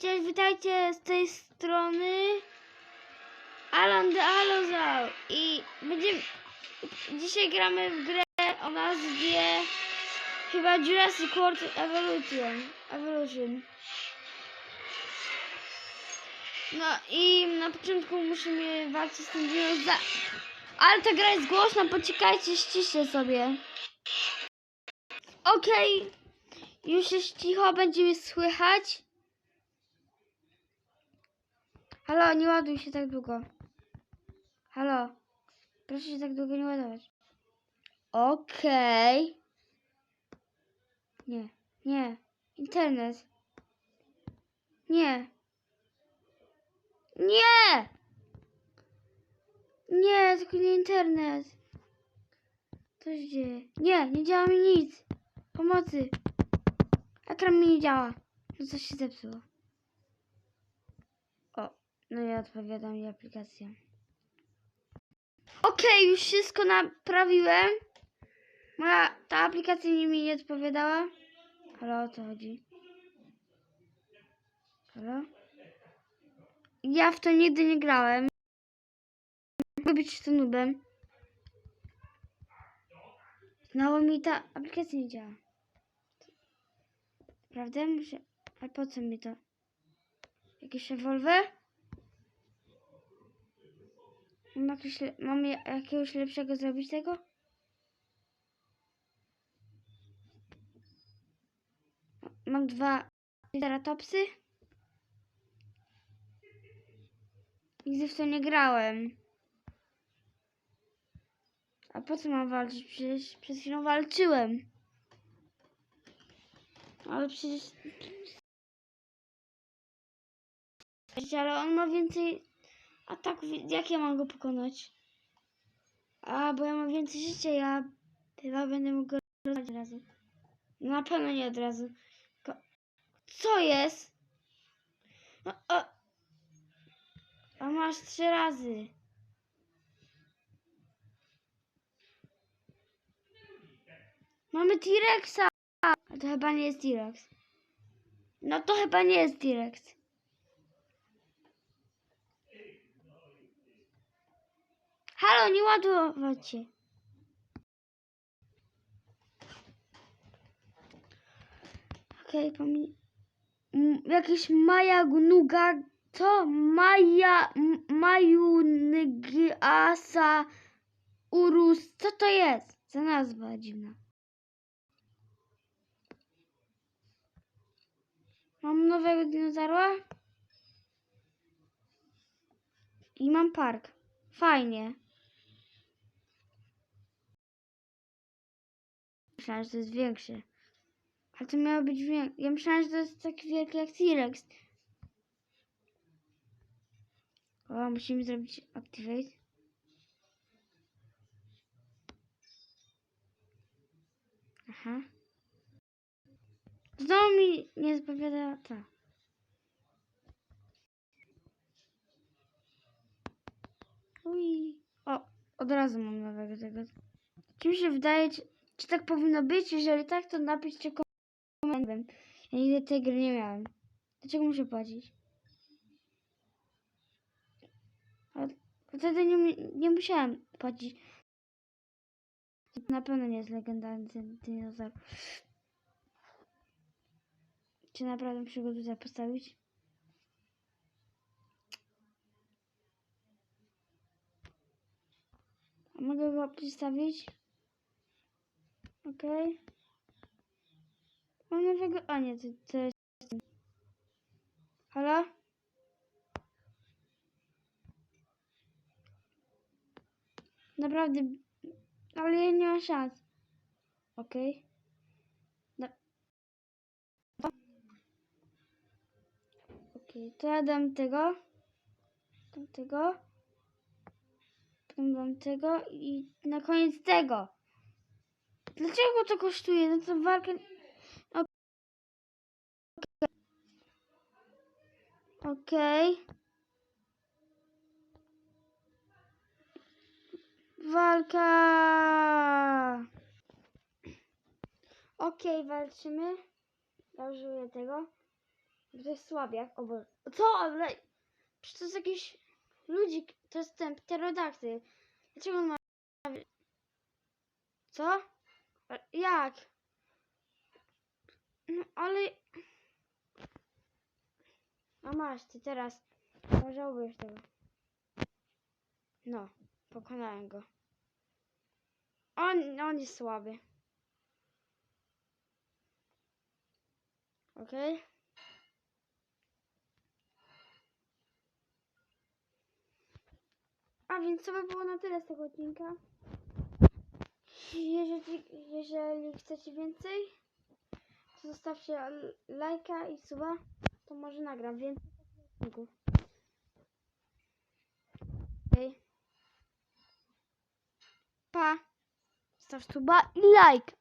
Cześć, witajcie z tej strony. Alan the Allozaur i będziemy dzisiaj gramy w grę o nazwie chyba Jurassic World Evolution. Evolution. No i na początku musimy walczyć z tym dinozaurem. Ale ta gra jest głośna, poczekajcie, ściszę sobie. Okej już jest cicho, będzie mnie słychać Halo, nie ładuj się tak długo. Halo. Proszę się tak długo nie ładować. Okej. Nie, nie. Internet. Nie. Nie! Nie, tylko nie internet. Co się dzieje? Nie, nie działa mi nic. Pomocy. Ekran mi nie działa. No coś się zepsuło. No ja odpowiadam i aplikacja. Okej, już wszystko naprawiłem. Moja, ta aplikacja nie mi nie odpowiadała. Halo, o co chodzi? Halo? Ja w to nigdy nie grałem. Mogę być to nubem. Znowu mi ta aplikacja nie działa. Prawda? Muszę... A po co mi to? Jakiś rewolwer? Mam, jakieś, le- mam ja- jakiegoś lepszego zrobić tego? Mam dwa ceratopsy. Nigdy w to nie grałem. A po co mam walczyć? Przecież przed chwilą walczyłem. Ale przecież... Ale on ma więcej ataków. Jak ja mam go pokonać? A, bo ja mam więcej życia, ja chyba będę mógł go od razu. No, Na pewno nie od razu. Co jest? O, o. A masz trzy razy. Mamy T-Rexa! A to chyba nie jest T-Rex. No to chyba nie jest T-Rex. Halo, nie ładować się. Okej, okay, Jakiś Maja Gnuga. Co? Maja. Majungiasa. Urus. Co to jest? Za nazwa dziwna. Mam nowego dinozaura. I mam park. Fajnie. Myślałem, że to jest większe. Ale to miało być większe. Ja myślałem, że to jest taki wielki jak T-Rex. O, musimy zrobić activate. Aha. Znowu mi nie zapowiada ta. Ui. O, od razu mam nowego tego. Czy mi się wydaje, czy, tak powinno być? Jeżeli tak, to napiszcie komentarz. Ja nigdy tej gry nie miałem. Dlaczego muszę płacić? A wtedy nie, nie musiałem płacić. Na pewno nie jest legendarny dinozaur. Czy naprawdę muszę go tutaj postawić? A mogę go przedstawić? Okej. Mam nowego... A nie, to, to jest... Halo? Naprawdę... Ale ja nie mam szans. Okej. Da- Okej, to ja dam tego. Dam tego. Dam tego i na koniec tego. Dlaczego to kosztuje? No to walkę... Ok- Okej. Walka! Okej, walczymy. Ja użyję tego. To jest słabiak. O Boże. Co? Ale... Przecież to jest jakiś ludzik. To jest ten pterodaktyl. Dlaczego on ma... Co? Jak? No ale... A masz, ty teraz. Nie żałujesz tego. No, pokonałem go. On, on jest słaby. Okej. A więc to by było na tyle z tego odcinka. Jeżeli, jeżeli chcecie więcej, to zostawcie lajka i suba, to może nagram więcej odcinków. Okej. Pa! Zostaw suba i like!